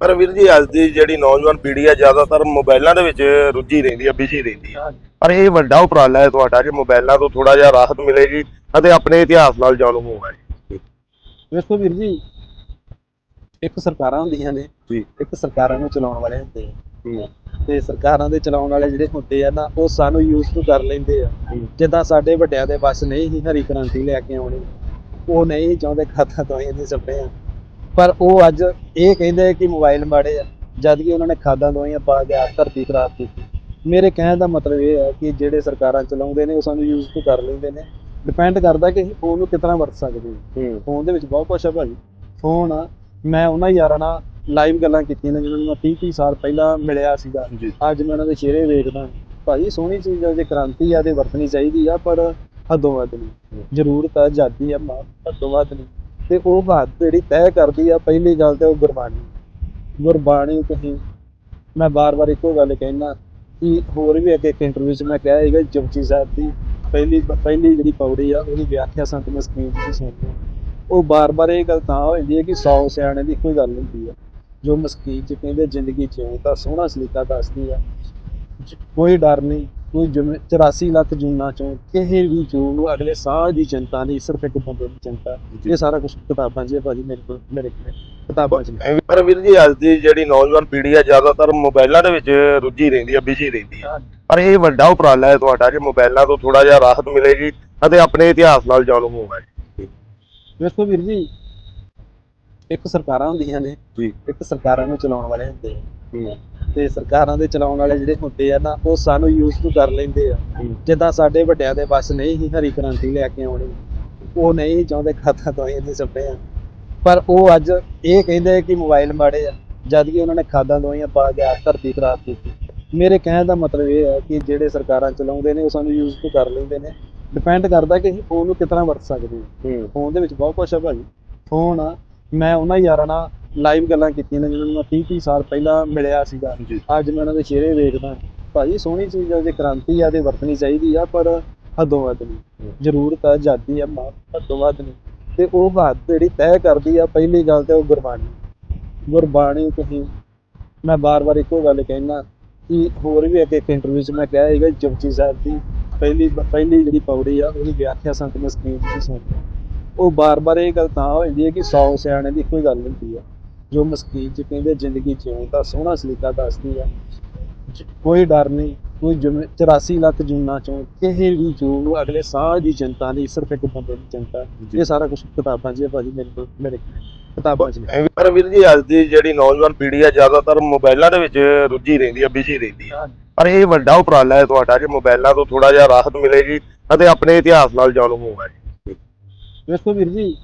ਪਰ ਵੀਰ ਜੀ ਅੱਜ ਦੀ ਜਿਹੜੀ ਨੌਜਵਾਨ ਪੀੜ੍ਹੀ ਆ ਜ਼ਿਆਦਾਤਰ ਮੋਬਾਈਲਾਂ ਦੇ ਵਿੱਚ ਰੁੱਝੀ ਰਹਿੰਦੀ ਆ ਬਿਜ਼ੀ ਰਹਿੰਦੀ ਆ। ਪਰ ਇਹ ਵੱਡਾ ਉਪਰਾਲਾ ਹੈ ਤੁਹਾਡਾ ਕਿ ਮੋਬਾਈਲਾਂ ਤੋਂ ਥੋੜਾ ਜਿਹਾ ਰਾਹਤ ਮਿਲੇਗੀ ਅਤੇ ਆਪਣੇ ਇਤਿਹਾਸ ਨਾਲ ਜਾਣੂ ਹੋਵਾਂਗੇ। ਵੇਖੋ ਵੀਰ ਜੀ ਇੱਕ ਸਰਕਾਰਾਂ ਹੁੰਦੀਆਂ ਨੇ ਇੱਕ ਸਰਕਾਰਾਂ ਨੂੰ ਚਲਾਉਣ ਵਾਲੇ ਹੁੰਦੇ ਆ। ਤੇ ਸਰਕਾਰਾਂ ਦੇ ਚਲਾਉਣ ਵਾਲੇ ਜਿਹੜੇ ਹੁੰਦੇ ਆ ਨਾ ਉਹ ਸਾਨੂੰ ਯੂਜ਼ ਟੂ ਕਰ ਲੈਂਦੇ ਆ। ਜਿੱਦਾਂ ਸਾਡੇ ਵੱਡਿਆਂ ਦੇ ਬਸ ਨਹੀਂ ਸੀ ਹਰੀ ਕ੍ਰਾਂਤੀ ਲੈ ਕੇ ਆਉਣੀ ਉਹ ਨਹੀਂ ਚਾਹੁੰਦੇ ਖਾਤਾ ਤੋਂ ਇਹਦੇ ਸੱਪੇ ਆ। ਪਰ ਉਹ ਅੱਜ ਇਹ ਕਹਿੰਦੇ ਆ ਕਿ ਮੋਬਾਈਲ ਮਾੜੇ ਆ ਜਦ ਕਿ ਉਹਨਾਂ ਨੇ ਖਾਦਾਂ ਦਵਾਈਆਂ ਪਾ ਕੇ ਆ ਧਰਤੀ ਖਰਾਬ ਕੀਤੀ। ਮੇਰੇ ਕਹਿਣ ਦਾ ਮਤਲਬ ਇਹ ਹੈ ਕਿ ਜਿਹੜੇ ਸਰਕਾਰਾਂ ਚਲਾਉਂਦੇ ਨੇ ਉਹ ਸਾਨੂੰ ਯੂਜ਼ ਟੂ ਕਰ ਲੈਂਦੇ ਨੇ। ਡਿਪੈਂਡ ਕਰਦਾ ਕਿ ਅਸੀਂ ਫੋਨ ਨੂੰ ਕਿਤਨਾ ਵਰਤ ਸਕਦੇ ਹਾਂ। ਫੋਨ ਦੇ ਵਿੱਚ ਬਹੁਤ ਕੁਛ ਹੈ ਭਾਜੀ। ਫੋਨ ਆ ਮੈਂ ਉਹਨਾਂ ਯਾਰਾਂ ਨਾਲ ਲਾਈਵ ਗੱਲਾਂ ਕੀਤੀਆਂ ਨੇ ਜਿਹਨਾਂ ਨੂੰ ਮੈਂ 30 30 ਸਾਲ ਪਹਿਲਾਂ ਮਿਲਿਆ ਸੀਗਾ। ਅੱਜ ਮੈਂ ਉਹਨਾਂ ਦੇ ਚਿਹਰੇ ਵੇਖਦਾ। ਭਾਜੀ ਸੋਹਣੀ ਚੀਜ਼ ਆ ਜੇ ਕ੍ਰਾਂਤੀ ਆ ਤੇ ਵਰਤਣੀ ਚਾਹੀਦੀ ਆ ਪਰ ਹੱਦੋਂ ਵੱਧ ਨਹੀਂ। ਜ਼ਰੂਰਤ ਆ ਆਜ਼ਾਦੀ ਆ ਮਾ ਹੱਦੋਂ ਵੱਧ ਨਹੀਂ। ਤੇ ਉਹ ਬਾਤ ਜਿਹੜੀ ਤੈਅ ਕਰਦੀ ਆ, ਪਹਿਲੀ ਗੱਲ ਤੇ ਉਹ ਗੁਰਬਾਣੀ। ਗੁਰਬਾਣੀ ਤੁਸੀਂ, ਮੈਂ ਬਾਰ-ਬਾਰ ਇੱਕੋ ਗੱਲ ਕਹਿਣਾ ਕਿ ਹੋਰ ਵੀ ਅੱਗੇ ਇੱਕ ਇੰਟਰਵਿਊ 'ਚ ਮੈਂ ਕਿਹਾ ਸੀਗਾ, ਜਪਜੀ ਸਾਹਿਬ ਦੀ ਪਹਿਲੀ ਪਹਿਲੀ ਜਿਹੜੀ ਪੌੜੀ ਆ, ਉਹਦੀ ਵਿਆਖਿਆ ਸੰਤ ਮੈਂ ਸਕਰੀਨ ਸੁਣਦੇ ਹਾਂ। ਉਹ ਬਾਰ-ਬਾਰ ਇਹ ਗੱਲ ਤਾਂ ਹੋ ਜਾਂਦੀ ਹੈ ਕਿ 100 ਸਿਆਣੇ ਦੀ ਕੋਈ ਗੱਲ ਹੁੰਦੀ ਆ। ਜੋ ਮਸਕੀਤ 'ਚ ਕਹਿੰਦੇ ਜ਼ਿੰਦਗੀ 'ਚ ਤਾਂ ਸੋਹਣਾ ਸਲੀਕਾ ਦੱਸਦੀ ਆ। ਜ- ਕੋਈ ਡਰ ਨਹੀਂ। ਕੋਈ ਜਿਵੇਂ 84 ਲੱਖ ਜੂਨਾਂ ਚੋਂ ਕਿਸੇ ਵੀ ਜੂਨ ਨੂੰ ਅਗਲੇ ਸਾਹ ਦੀ ਚਿੰਤਾ ਨਹੀਂ ਸਿਰਫ ਇੱਕ ਬੰਦੇ ਦੀ ਚਿੰਤਾ। ਇਹ ਸਾਰਾ ਕੁਝ ਕਿਤਾਬਾਂ 'ਚ ਹੈ ਭਾਜੀ ਮੇਰੇ ਕੋਲ ਮੇਰੇ ਕੋਲ ਕਿਤਾਬਾਂ 'ਚ। ਪਰ ਵੀਰ ਜੀ ਅੱਜ ਦੀ ਜਿਹੜੀ ਨੌਜਵਾਨ ਪੀੜ੍ਹੀ ਆ ਜ਼ਿਆਦਾਤਰ ਮੋਬਾਈਲਾਂ ਦੇ ਵਿੱਚ ਰੁੱਝੀ ਰਹਿੰਦੀ ਆ ਬਿਜ਼ੀ ਰਹਿੰਦੀ ਆ। ਪਰ ਇਹ ਵੱਡਾ ਉਪਰਾਲਾ ਹੈ ਤੁਹਾਡਾ ਕਿ ਮੋਬਾਈਲਾਂ ਤੋਂ ਥੋੜਾ ਜਿਹਾ ਰਾਹਤ ਮਿਲੇਗੀ ਅਤੇ ਆਪਣੇ ਇਤਿਹਾਸ ਨਾਲ ਜਾਣੂ ਹੋਵਾਂਗੇ ਵੇਖੋ ਵੀਰ ਜੀ ਇੱਕ ਸਰਕਾਰਾਂ ਹੁੰਦੀਆਂ ਨੇ ਜੀ। ਇੱਕ ਸਰਕਾਰਾਂ ਨੂੰ ਚਲਾਉਣ ਵਾਲੇ ਹੁੰਦੇ ਆ। ਤੇ ਸਰਕਾਰਾਂ ਦੇ ਚਲਾਉਣ ਵਾਲੇ ਜਿਹੜੇ ਹੁੰਦੇ ਆ ਨਾ ਉਹ ਸਾਨੂੰ ਯੂਜ਼ ਟੂ ਕਰ ਲੈਂਦੇ ਆ। ਜਿੱਦਾਂ ਸਾਡੇ ਵੱਡਿਆਂ ਦੇ ਬਸ ਨਹੀਂ ਸੀ ਹਰੀ ਕ੍ਰਾਂਤੀ ਲੈ ਕੇ ਆਉਣੀ। ਉਹ ਨਹੀਂ ਚਾਹੁੰਦੇ ਖਾਤਾ ਤੋਂ ਇਹਦੇ ਸੱਪੇ ਆ। ਪਰ ਉਹ ਅੱਜ ਇਹ ਕਹਿੰਦੇ ਕਿ ਮੋਬਾਈਲ ਮਾੜੇ ਆ। ਜਦ ਕਿ ਉਹਨਾਂ ਨੇ ਖਾਦਾਂ ਦਵਾਈਆਂ ਪਾ ਕੇ ਧਰਤੀ ਖਰਾਬ ਕੀਤੀ। ਮੇਰੇ ਕਹਿਣ ਦਾ ਮਤਲਬ ਇਹ ਹੈ ਕਿ ਜਿਹੜੇ ਸਰਕਾਰਾਂ ਚਲਾਉਂਦੇ ਨੇ ਉਹ ਸਾਨੂੰ ਯੂਜ਼ ਟੂ ਕਰ ਲੈਂਦੇ ਨੇ। ਡਿਪੈਂਡ ਕਰਦਾ ਕਿ ਅਸੀਂ ਫੋਨ ਨੂੰ ਕਿਤਨਾ ਵਰਤ ਸਕਦੇ ਹਾਂ। ਫੋਨ ਦੇ ਵਿੱਚ ਬਹੁਤ ਕੁਛ ਹੈ ਭਾਜੀ। ਫੋਨ ਆ ਮੈਂ ਉਹਨਾਂ ਯਾਰਾਂ ਨਾਲ ਲਾਈਵ ਗੱਲਾਂ ਕੀਤੀਆਂ ਨੇ ਜਿਹਨਾਂ ਨੂੰ ਮੈਂ 30 30 ਸਾਲ ਪਹਿਲਾਂ ਮਿਲਿਆ ਸੀਗਾ। ਅੱਜ ਮੈਂ ਉਹਨਾਂ ਦੇ ਚਿਹਰੇ ਵੇਖਦਾ। ਭਾਜੀ ਸੋਹਣੀ ਚੀਜ਼ ਆ ਜੇ ਕ੍ਰਾਂਤੀ ਆ ਤੇ ਵਰਤਣੀ ਚਾਹੀਦੀ ਆ ਪਰ ਹੱਦੋਂ ਵੱਧ ਨਹੀਂ। ਜ਼ਰੂਰਤ ਆ ਆਜ਼ਾਦੀ ਆ ਮਾ ਹੱਦੋਂ ਵੱਧ ਨਹੀਂ। ਤੇ ਉਹ ਬਾਤ ਜਿਹੜੀ ਤੈਅ ਕਰਦੀ ਆ ਪਹਿਲੀ ਗੱਲ ਤੇ ਉਹ ਗੁਰਬਾਣੀ। ਗੁਰਬਾਣੀ ਤੁਸੀਂ ਮੈਂ ਬਾਰ-ਬਾਰ ਇੱਕੋ ਗੱਲ ਕਹਿਣਾ ਕਿ ਹੋਰ ਵੀ ਅੱਗੇ ਇੱਕ ਇੰਟਰਵਿਊ 'ਚ ਮੈਂ ਕਿਹਾ ਸੀਗਾ ਜਪਜੀ ਸਾਹਿਬ ਦੀ ਪਹਿਲੀ ਪਹਿਲੀ ਜਿਹੜੀ ਪੌੜੀ ਆ ਉਹਦੀ ਵਿਆਖਿਆ ਸੰਤ ਮੈਂ ਸਕਰੀਨ ਤੇ ਸੁਣਦੇ ਹਾਂ। ਉਹ ਬਾਰ-ਬਾਰ ਇਹ ਗੱਲ ਤਾਂ ਹੋ ਜਾਂਦੀ ਹੈ ਕਿ 100 ਸਿਆਣੇ ਦੀ ਇੱਕੋ ਹੀ ਗੱਲ ਹੁੰਦੀ ਆ। ਜੋ ਮਸਕੀਤ 'ਚ ਕਹਿੰਦੇ ਜ਼ਿੰਦਗੀ 'ਚ ਤਾਂ ਸੋਹਣਾ ਸਲੀਕਾ ਦੱਸਦੀ ਆ। ਜ- ਕੋਈ ਡਰ ਨਹੀਂ ਕੋਈ ਜਿਵੇਂ 84 ਲੱਖ ਜੂਨਾਂ ਚੋਂ ਕਿਸੇ ਵੀ ਜੂਨ ਨੂੰ ਅਗਲੇ ਸਾਹ ਦੀ ਚਿੰਤਾ ਨਹੀਂ ਸਿਰਫ ਇੱਕ ਬੰਦੇ ਦੀ ਚਿੰਤਾ ਇਹ ਸਾਰਾ ਕੁਝ ਕਿਤਾਬਾਂ 'ਚ ਹੈ ਭਾਜੀ ਮੇਰੇ ਕੋਲ ਮੇਰੇ ਕਿਤਾਬਾਂ 'ਚ। ਪਰ ਵੀਰ ਜੀ ਅੱਜ ਦੀ ਜਿਹੜੀ ਨੌਜਵਾਨ ਪੀੜ੍ਹੀ ਆ ਜ਼ਿਆਦਾਤਰ ਮੋਬਾਈਲਾਂ ਦੇ ਵਿੱਚ ਰੁੱਝੀ ਰਹਿੰਦੀ ਆ ਬਿਜ਼ੀ ਰਹਿੰਦੀ ਆ। ਪਰ ਇਹ ਵੱਡਾ ਉਪਰਾਲਾ ਹੈ ਤੁਹਾਡਾ ਕਿ ਮੋਬਾਈਲਾਂ ਤੋਂ ਥੋੜਾ ਜਿਹਾ ਰਾਹਤ ਮਿਲੇਗੀ ਅਤੇ ਆਪਣੇ ਇਤਿਹਾਸ ਨਾਲ ਜਾਣੂ ਹੋਵਾਂਗੇ ਵੇਖੋ ਵੀਰ ਜੀ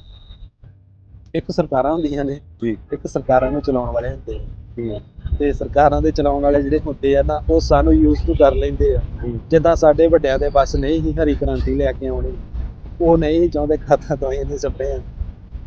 ਇੱਕ ਸਰਕਾਰਾਂ ਹੁੰਦੀਆਂ ਨੇ ਜੀ। ਇੱਕ ਸਰਕਾਰਾਂ ਨੂੰ ਚਲਾਉਣ ਵਾਲੇ ਹੁੰਦੇ ਆ। ਤੇ ਸਰਕਾਰਾਂ ਦੇ ਚਲਾਉਣ ਵਾਲੇ ਜਿਹੜੇ ਹੁੰਦੇ ਆ ਨਾ ਉਹ ਸਾਨੂੰ ਯੂਜ਼ ਟੂ ਕਰ ਲੈਂਦੇ ਆ। ਜਿੱਦਾਂ ਸਾਡੇ ਵੱਡਿਆਂ ਦੇ ਬਸ ਨਹੀਂ ਸੀ ਹਰੀ ਕ੍ਰਾਂਤੀ ਲੈ ਕੇ ਆਉਣੀ ਉਹ ਨਹੀਂ ਚਾਹੁੰਦੇ ਖਾਤਾ ਤੋਂ ਇਹਦੇ ਸੱਪੇ ਆ।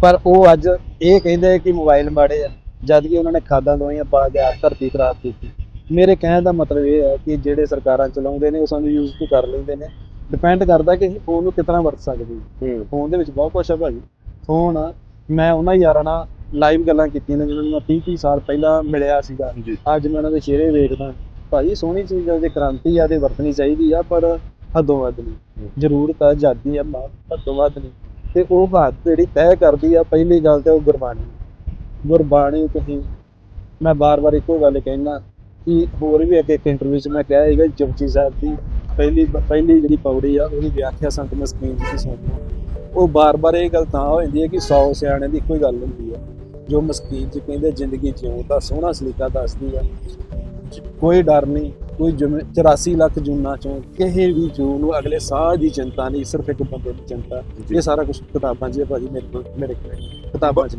ਪਰ ਉਹ ਅੱਜ ਇਹ ਕਹਿੰਦੇ ਕਿ ਮੋਬਾਈਲ ਮਾੜੇ ਆ ਜਦ ਕਿ ਉਹਨਾਂ ਨੇ ਖਾਦਾਂ ਦਵਾਈਆਂ ਪਾ ਕੇ ਆ ਧਰਤੀ ਖਰਾਬ ਕੀਤੀ। ਮੇਰੇ ਕਹਿਣ ਦਾ ਮਤਲਬ ਇਹ ਹੈ ਕਿ ਜਿਹੜੇ ਸਰਕਾਰਾਂ ਚਲਾਉਂਦੇ ਨੇ ਉਹ ਸਾਨੂੰ ਯੂਜ਼ ਟੂ ਕਰ ਲੈਂਦੇ ਨੇ। ਡਿਪੈਂਡ ਕਰਦਾ ਕਿ ਅਸੀਂ ਫੋਨ ਨੂੰ ਕਿਤਨਾ ਵਰਤ ਸਕਦੇ ਹਾਂ। ਫੋਨ ਦੇ ਵਿੱਚ ਬਹੁਤ ਕੁਛ ਹੈ ਭਾਜੀ। ਫੋਨ ਆ ਮੈਂ ਉਹਨਾਂ ਯਾਰਾਂ ਨਾਲ ਲਾਈਵ ਗੱਲਾਂ ਕੀਤੀਆਂ ਨੇ ਜਿਹਨਾਂ ਨੂੰ ਮੈਂ 30 30 ਸਾਲ ਪਹਿਲਾਂ ਮਿਲਿਆ ਸੀਗਾ। ਜੀ। ਅੱਜ ਮੈਂ ਉਹਨਾਂ ਦੇ ਚਿਹਰੇ ਵੇਖਦਾ ਭਾਜੀ ਸੋਹਣੀ ਚੀਜ਼ ਆ ਜੇ ਕ੍ਰਾਂਤੀ ਆ ਤੇ ਵਰਤਣੀ ਚਾਹੀਦੀ ਆ ਪਰ ਹੱਦੋਂ ਵੱਧ ਨਹੀਂ। ਜ਼ਰੂਰਤ ਆ ਆਜ਼ਾਦੀ ਆ ਮਾ ਹੱਦੋਂ ਵੱਧ ਨਹੀਂ। ਤੇ ਉਹ ਬਾਤ ਜਿਹੜੀ ਤੈਅ ਕਰਦੀ ਆ ਪਹਿਲੀ ਗੱਲ ਤੇ ਉਹ ਗੁਰਬਾਣੀ। ਗੁਰਬਾਣੀ ਤੁਸੀਂ ਮੈਂ ਬਾਰ-ਬਾਰ ਇੱਕੋ ਗੱਲ ਕਹਿਣਾ ਕਿ ਹੋਰ ਵੀ ਅੱਗੇ ਇੱਕ ਇੰਟਰਵਿਊ 'ਚ ਮੈਂ ਕਿਹਾ ਸੀਗਾ ਜਪਜੀ ਸਾਹਿਬ ਦੀ ਪਹਿਲੀ ਪਹਿਲੀ ਜਿਹੜੀ ਪੌੜੀ ਆ ਉਹਦੀ ਵਿਆਖਿਆ ਸੰਤ ਮੈਂ ਸਕਰੀਨ ਤੇ ਸੁਣਦੇ ਹਾਂ। ਉਹ ਬਾਰ-ਬਾਰ ਇਹ ਗੱਲ ਤਾਂ ਹੋ ਜਾਂਦੀ ਹੈ ਕਿ 100 ਸਿਆਣੇ ਦੀ ਇੱਕੋ ਹੀ ਗੱਲ ਹੁੰਦੀ ਆ ਜੋ ਮਸਕੀਤ 'ਚ ਕਹਿੰਦੇ ਜ਼ਿੰਦਗੀ 'ਚ ਤਾਂ ਸੋਹਣਾ ਸਲੀਕਾ ਦੱਸਦੀ ਆ ਕੋਈ ਡਰ ਨਹੀਂ ਕੋਈ ਜਿਵੇਂ 84 ਲੱਖ ਜੂਨਾਂ ਚੋਂ ਕਿਸੇ ਵੀ ਜੂਨ ਨੂੰ ਅਗਲੇ ਸਾਹ ਦੀ ਚਿੰਤਾ ਨਹੀਂ ਸਿਰਫ ਇੱਕ ਬੰਦੇ ਦੀ ਚਿੰਤਾ। ਇਹ ਸਾਰਾ ਕੁਝ ਕਿਤਾਬਾਂ 'ਚ ਹੈ ਭਾਜੀ ਮੇਰੇ ਕੋਲ ਮੇਰੇ ਕੋਲ। ਕਿਤਾਬਾਂ 'ਚ।